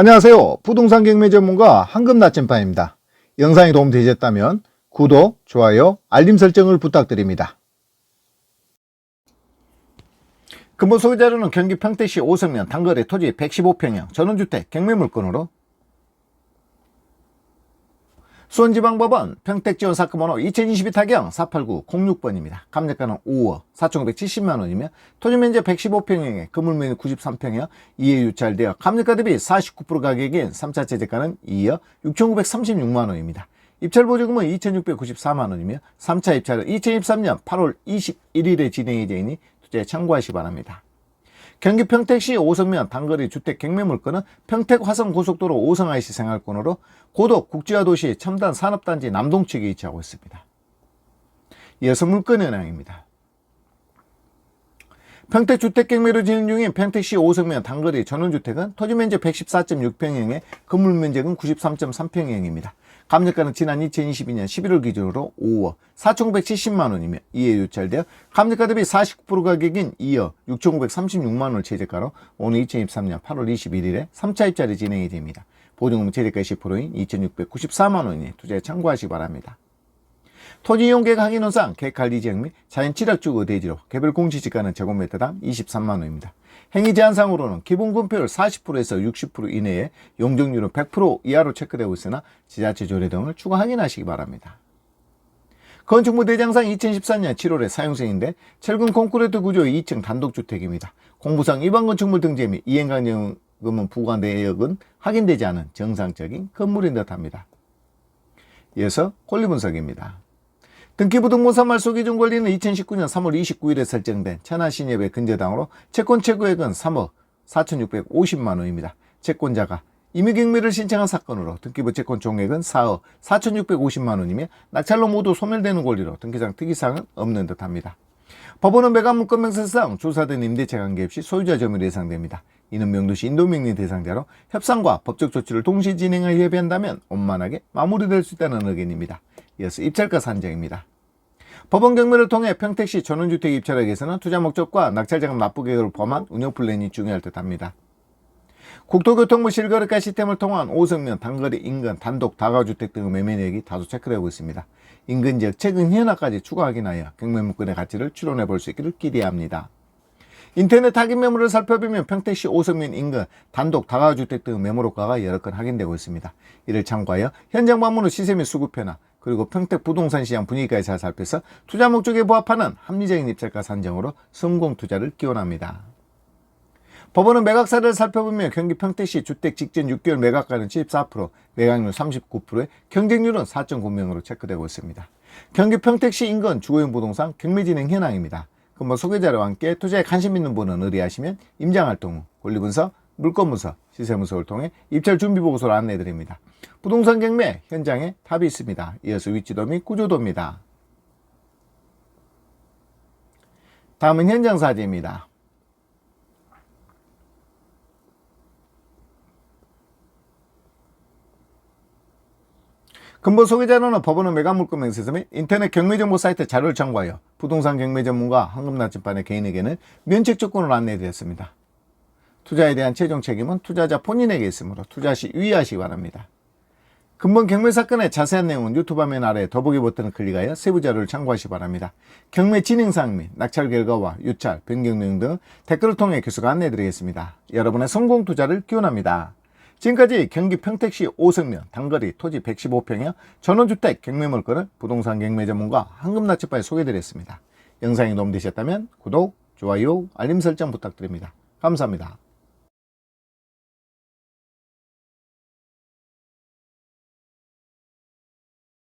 안녕하세요. 부동산 경매 전문가 황금 나침반입니다. 영상이 도움되셨다면 구독, 좋아요, 알림 설정을 부탁드립니다. 근본 소유자료는 경기 평택시 오성면 단거리 토지 115평형 전원주택 경매물건으로 수원지방법원 평택지원 사건 번호 2022 타경 48906번입니다. 감정가는 5억 4,570만 원이며 토지 면적 115평형에 건물 면적 93평형 이해 유찰되어 감정가 대비 49% 가격인 3차 최저가는 2억 6,936만 원입니다. 입찰 보조금은 2,694만 원이며 3차 입찰은 2023년 8월 21일에 진행이 되니 투자에 참고하시 기 바랍니다. 경기 평택시 오성면 단거리 주택 경매 물건은 평택 화성 고속도로 오성 IC 생활권으로 고덕 국지화 도시 첨단 산업단지 남동 측에 위치하고 있습니다. 이어서 물건 현황입니다. 평택 주택 경매로 진행 중인 평택시 오성면 단거리 전원주택은 토지 면적 114.6평형에 건물 면적은 93.3평형입니다. 감정가는 지난 2022년 11월 기준으로 5억 4,970만 원이며 이에 유찰되어 감정가 대비 49% 가격인 2억 6,936만 원을 최저가로 오늘 2023년 8월 21일에 3차 입찰이 진행이 됩니다. 보증금 최저가 10%인 2,694만 원이니 투자에 참고하시기 바랍니다. 토지 이용 계획 확인원상 계획 관리 지역 및 자연 취락주거 대지로 개별 공시지가는 제곱미터당 23만 원입니다. 행위 제한상으로는 기본 분표율 40%에서 60% 이내에 용적률은 100% 이하로 체크되고 있으나 지자체 조례 등을 추가 확인하시기 바랍니다. 건축물 대장상 2014년 7월에 사용생인데 철근 콘크리트 구조의 2층 단독주택입니다. 공부상 일반 건축물 등재 및 이행강령금은 부과 내역은 확인되지 않은 정상적인 건물인 듯합니다. 이어서 권리 분석입니다. 등기부등본사 말소 기준 권리는 2019년 3월 29일에 설정된 천안신협의 근저당으로 채권 최고액은 3억 4,650만 원입니다. 채권자가 임의경매를 신청한 사건으로 등기부 채권 총액은 4억 4,650만 원이며 낙찰로 모두 소멸되는 권리로 등기상 특이사항은 없는 듯합니다. 법원은 매각물건 명세상 조사된 임대차 관계 없이 소유자 점유로 예상됩니다. 이는 명도시 인도명령 대상자로 협상과 법적 조치를 동시에 진행하여 협의한다면 원만하게 마무리될 수 있다는 의견입니다. 이어서 입찰가 산정입니다. 법원 경매를 통해 평택시 전원주택 입찰하기 위해서는 투자 목적과 낙찰자금 납부 계획을 포함한 운영 플랜이 중요할 듯합니다. 국토교통부 실거래가 시스템을 통한 오성면, 단거리, 인근, 단독, 다가주택 등의 매매 내역이 다수 체크되고 있습니다. 인근 지역 최근 현황까지 추가 확인하여 경매 물건의 가치를 추론해 볼 수 있기를 기대합니다. 인터넷 타깃 매물을 살펴보면 평택시 오성면 인근 단독 다가주택 등 매물호가가 여러 건 확인되고 있습니다. 이를 참고하여 현장 방문 후 시세 및 수급 변화 그리고 평택 부동산 시장 분위기까지 잘 살펴서 투자 목적에 부합하는 합리적인 입찰가 산정으로 성공 투자를 기원합니다. 법원은 매각사를 살펴보면 경기 평택시 주택 직전 6개월 매각가는 74%, 매각률 39%에 경쟁률은 4.9명으로 체크되고 있습니다. 경기 평택시 인근 주거용 부동산 경매 진행 현황입니다. 그럼 소개자료와 함께 투자에 관심 있는 분은 의뢰하시면 임장활동 후 권리분석, 물건분석, 시세분석을 통해 입찰 준비 보고서를 안내해 드립니다. 부동산 경매 현장에 답이 있습니다. 이어서 위치도 및 구조도입니다. 다음은 현장 사진입니다. 근본 소개자료는 법원의 매각물건 명세서 및 인터넷 경매정보 사이트 자료를 참고하여 부동산 경매 전문가 황금나침반의 개인에게는 면책 조건을 안내해 드렸습니다. 투자에 대한 최종 책임은 투자자 본인에게 있으므로 투자 시 유의하시기 바랍니다. 근본 경매 사건의 자세한 내용은 유튜브 화면 아래 더보기 버튼을 클릭하여 세부 자료를 참고하시기 바랍니다. 경매 진행 사항 및 낙찰 결과와 유찰, 변경 내용 등 댓글을 통해 교수가 안내해드리겠습니다. 여러분의 성공 투자를 기원합니다. 지금까지 경기 평택시 오성면 단거리 토지 115평형 전원주택 경매물건을 부동산 경매 전문가 황금나치바에 소개해드렸습니다. 영상이 도움되셨다면 구독, 좋아요, 알림 설정 부탁드립니다. 감사합니다.